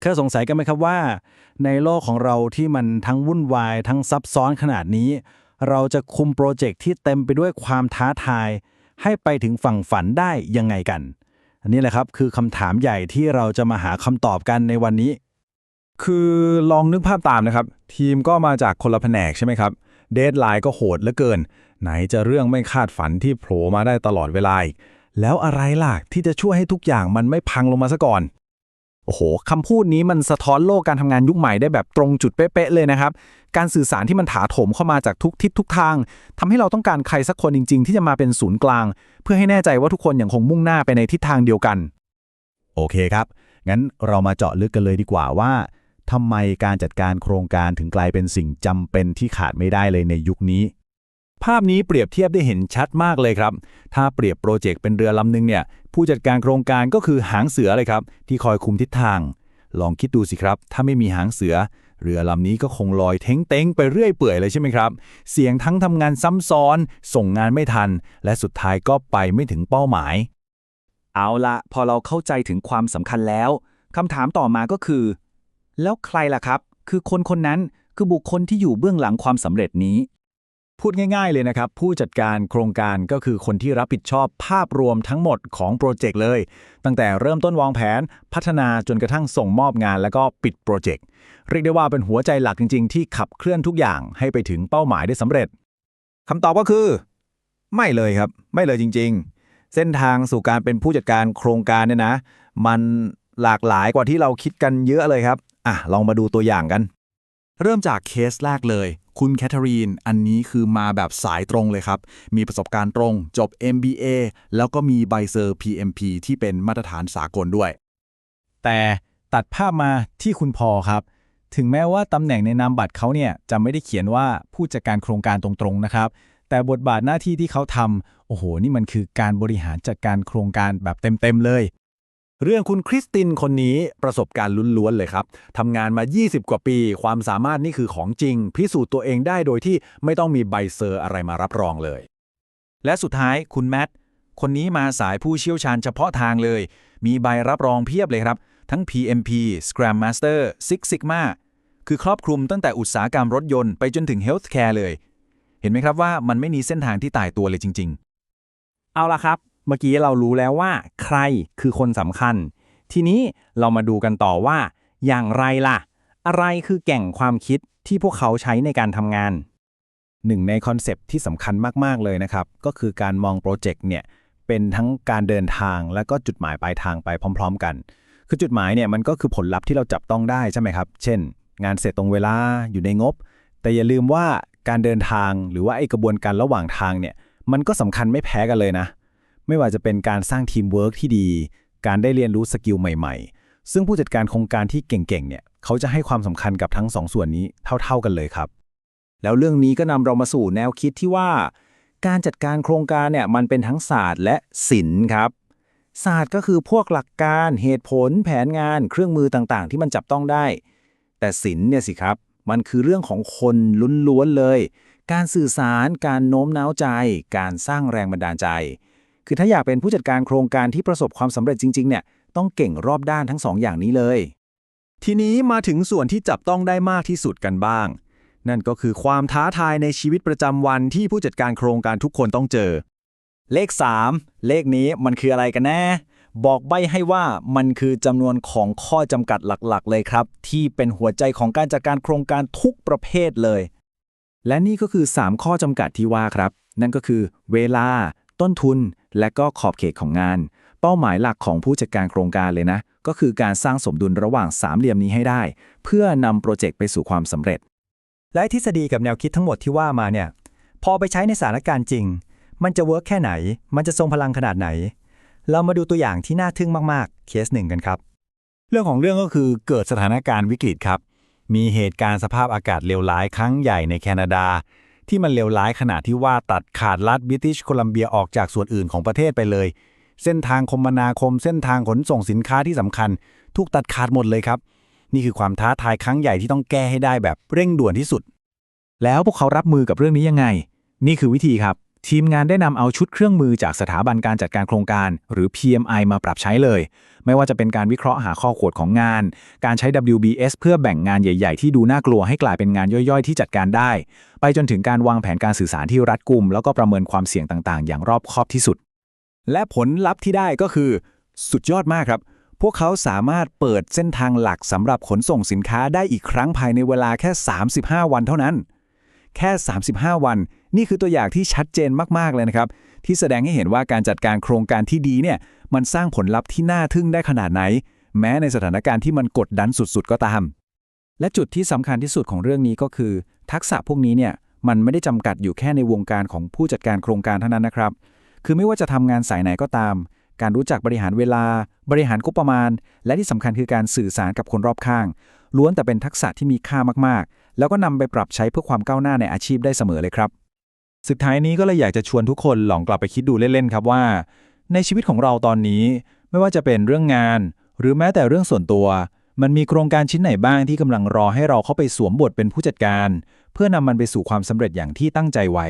เคยสงสัยกันไหมครับว่า ในโลกของเราที่มันทั้งวุ่นวายทั้งซับซ้อนขนาดนี้ เราจะคุมโปรเจกต์ที่เต็มไปด้วยความท้าทาย ให้ไปถึงฝั่งฝันได้ยังไงกัน อันนี้แหละครับคือคำถามใหญ่ที่เราจะมาหาคำตอบกันในวันนี้ คือลองนึกภาพตามนะครับ ทีมก็มาจากคนละแผนกใช่ไหมครับเดทไลน์ก็โหดเหลือเกิน ไหนจะเรื่องไม่คาดฝันที่โผล่มาได้ตลอดเวลาอีกแล้วอะไรล่ะที่จะช่วยให้ทุกอย่างมันไม่พังลงมาซะก่อน โอ้โหคำพูดนี้มันสะท้อนโลกการทำงานยุคใหม่ได้แบบตรงจุดเป๊ะๆเลยนะครับ การสื่อสารที่มันถาโถมเข้ามาจากทุกทิศทุกทางทำให้เราต้องการใครสักคนจริง ๆ ที่จะมาเป็นศูนย์กลาง เพื่อให้แน่ใจว่าทุกคนยังคงมุ่งหน้าไปในทิศทางเดียวกัน โอเคครับ งั้นเรามาเจาะลึกกันเลยดีกว่าว่าทำไมการจัดการโครงการถึงกลายเป็นสิ่งจำเป็นที่ขาดไม่ได้เลยในยุคนี้ ภาพนี้เปรียบเทียบได้เห็นชัดมากเลยครับ ถ้าเปรียบโปรเจกต์เป็นเรือลำหนึงเนี่ย ผู้จัดการโครงการก็คือหางเสือเลยครับ ที่คอยคุมทิศทาง ลองคิดดูสิครับ ถ้าไม่มีหางเสือ เรือลำนี้ก็คงลอยเท้งเต้งไปเรื่อยเปื่อยเลยใช่ไหมครับ เสียงทั้งทำงานซ้ำซ้อน ส่งงานไม่ทัน และสุดท้ายก็ไปไม่ถึงเป้าหมาย เอาละพอเราเข้าใจถึงความสำคัญแล้วคำถามต่อมาก็คือ แล้วใครล่ะครับ คือคนคนนั้นคือบุคคลที่อยู่เบื้องหลังความสำเร็จนี้ พูดง่ายๆเลยนะครับ ผู้จัดการโครงการก็คือคนที่รับผิดชอบภาพรวมทั้งหมดของโปรเจกต์เลย ตั้งแต่เริ่มต้นวางแผนพัฒนาจนกระทั่งส่งมอบงานแล้วก็ปิดโปรเจกต์เรียกได้ว่าเป็นหัวใจหลักจริง ๆ ที่ขับเคลื่อนทุกอย่างให้ไปถึงเป้าหมายได้สำเร็จคำตอบก็คือ ไม่เลยครับ ไม่เลยจริง ๆ เส้นทางสู่การเป็นผู้จัดการโครงการเนี่ยนะ มันหลากหลายกว่าที่เราคิดกันเยอะเลยครับอะลองมาดูตัวอย่างกัน เริ่มจากเคสแรกเลย คุณแคทเธอรีน อันนี้คือมาแบบสายตรงเลยครับ มีประสบการณ์ตรง จบ MBA แล้วก็มีใบเซอร์ PMP ที่เป็นมาตรฐานสากลด้วย แต่ตัดภาพมาที่คุณพอครับ ถึงแม้ว่าตำแหน่งในนามบัตรเขาเนี่ยจะไม่ได้เขียนว่าผู้จัดการโครงการตรงๆนะครับ แต่บทบาทหน้าที่ที่เขาทำโอ้โห นี่มันคือการบริหารจัดการโครงการแบบเต็มๆเลย เรื่องคุณคริสตินคนนี้ประสบการณ์ล้วนๆเลยครับทำงานมา 20 กว่าปี ความสามารถนี่คือของจริง พิสูจน์ตัวเองได้โดยที่ไม่ต้องมีใบเซอร์อะไรมารับรองเลย และสุดท้ายคุณแมทคนนี้มาสายผู้เชี่ยวชาญเฉพาะทางเลย มีใบรับรองเพียบเลยครับ ทั้ง PMP Scrum Master Six Sigma คือครอบคลุมตั้งแต่อุตสาหกรรมรถยนต์ไปจนถึง Healthcare เลย เห็นไหมครับว่ามันไม่มีเส้นทางที่ตายตัวเลยจริง ๆ เอาละครับ เมื่อกี้เรารู้แล้วว่า ใครคือคนสำคัญ ทีนี้เรามาดูกันต่อว่า อย่างไรล่ะ อะไรคือแก่งความคิดที่พวกเขาใช้ในการทำงาน หนึ่งในคอนเซปที่สำคัญมาก ๆ เลยนะครับ ก็คือการมองโปรเจกต์เนี่ย เป็นทั้งการเดินทางและก็จุดหมายปลายทางไปพร้อม ๆ กัน คือจุดหมายเนี่ยมันก็คือผลลัพธ์ที่เราจับต้องได้ใช่ไหมครับ เช่น งานเสร็จตรงเวลาอยู่ในงบ แต่อย่าลืมว่าการเดินทางหรือว่าไอกระบวนการระหว่างทางเนี่ยมันก็สำคัญไม่แพ้กันเลยนะ ไม่ว่าจะเป็นการสร้างทีมเวิร์กที่ดี การได้เรียนรู้สกิลใหม่ ๆ ซึ่งผู้จัดการโครงการที่เก่งๆเนี่ยเขาจะให้ความสำคัญกับทั้งสองส่วนนี้เท่า ๆกันเลยครับ แล้วเรื่องนี้ก็นำเรามาสู่แนวคิดที่ว่า การจัดการโครงการเนี่ยมันเป็นทั้งศาสตร์และศิลป์ครับศาสตร์ก็คือพวกหลักการเหตุผล แผนงานเครื่องมือต่างๆ ที่มันจับต้องได้ แต่ศิลป์เนี่ยสิครับ มันคือเรื่องของคนล้วนๆเลย การสื่อสาร การโน้มน้าวใจ การสร้างแรงบันดาลใจ คือถ้าอยากเป็นผู้จัดการโครงการที่ประสบความสำเร็จจริง ๆ เนี่ย ต้องเก่งรอบด้านทั้งสองอย่างนี้เลย ทีนี้มาถึงส่วนที่จับต้องได้มากที่สุดกันบ้าง นั่นก็คือความท้าทายในชีวิตประจำวันที่ผู้จัดการโครงการทุกคนต้องเจอ เลข 3 เลขนี้มันคืออะไรกันแน่บอกใบให้ว่ามันคือจำนวนของข้อจำกัดหลักๆ เลยครับ ที่เป็นหัวใจของการจัดการโครงการทุกประเภทเลย และนี่ก็คือ 3 ข้อจำกัดที่ว่าครับ นั่นก็คือ เวลา ต้นทุน และก็ขอบเขตของงาน เป้าหมายหลักของผู้จัดการโครงการเลยนะ ก็คือการสร้างสมดุลระหว่างสามเหลี่ยมนี้ให้ได้ เพื่อนำโปรเจกต์ไปสู่ความสำเร็จ และทฤษฎีกับแนวคิดทั้งหมดที่ว่ามาเนี่ยพอไปใช้ในสถานการณ์จริง มันจะเวิร์กแค่ไหน มันจะทรงพลังขนาดไหน เรามาดูตัวอย่างที่น่าทึ่งมากๆ เคสหนึ่งกันครับ เรื่องของเรื่องก็คือเกิดสถานการณ์วิกฤตครับ มีเหตุการณ์สภาพอากาศเลวร้ายครั้งใหญ่ในแคนาดา ที่มันเลวร้ายขนาดที่ว่าตัดขาดรัฐบริติชโคลัมเบียออกจากส่วนอื่นของประเทศไปเลย เส้นทางคมนาคม เส้นทางขนส่งสินค้าที่สำคัญ ถูกตัดขาดหมดเลยครับ นี่คือความท้าทายครั้งใหญ่ที่ต้องแก้ให้ได้แบบเร่งด่วนที่สุด แล้วพวกเขารับมือกับเรื่องนี้ยังไง นี่คือวิธีครับ ทีมงานได้นำเอาชุดเครื่องมือจากสถาบันการจัดการโครงการ หรือ PMI มาปรับใช้เลย ไม่ว่าจะเป็นการวิเคราะห์หาข้อขวดของงาน การใช้ WBS เพื่อแบ่งงานใหญ่ ๆ ที่ดูน่ากลัวให้กลายเป็นงานย่อยๆ ที่จัดการได้ ไปจนถึงการวางแผนการสื่อสารที่รัดกุม แล้วก็ประเมินความเสี่ยงต่างๆ อย่างรอบคอบที่สุด และผลลัพธ์ที่ได้ก็คือ สุดยอดมากครับ พวกเขาสามารถเปิดเส้นทางหลักสำหรับขนส่งสินค้าได้อีกครั้งภายในเวลาแค่ 35 วันเท่านั้น แค่ 35 วัน นี่คือตัวอย่างที่ชัดเจนมากๆเลยนะครับ ที่แสดงให้เห็นว่าการจัดการโครงการที่ดีเนี่ยมันสร้างผลลัพธ์ที่น่าทึ่งได้ขนาดไหน แม้ในสถานการณ์ที่มันกดดันสุดๆ ก็ตาม และจุดที่สำคัญที่สุดของเรื่องนี้ก็คือ ทักษะพวกนี้เนี่ยมันไม่ได้จำกัดอยู่แค่ในวงการของผู้จัดการโครงการเท่านั้นนะครับ คือไม่ว่าจะทำงานสายไหนก็ตาม การรู้จักบริหารเวลา บริหารงบประมาณ และที่สำคัญคือการสื่อสารกับคนรอบข้าง ล้วนแต่เป็นทักษะที่มีค่ามากๆ แล้วก็นำไปปรับใช้เพื่อความก้าวหน้าในอาชีพได้เสมอเลยครับ สุดท้ายนี้ก็เลยอยากจะชวนทุกคนลองกลับไปคิดดูเล่นๆครับว่า ในชีวิตของเราตอนนี้ ไม่ว่าจะเป็นเรื่องงาน หรือแม้แต่เรื่องส่วนตัว มันมีโครงการชิ้นไหนบ้างที่กำลังรอให้เราเข้าไปสวมบทเป็นผู้จัดการ เพื่อนำมันไปสู่ความสำเร็จอย่างที่ตั้งใจไว้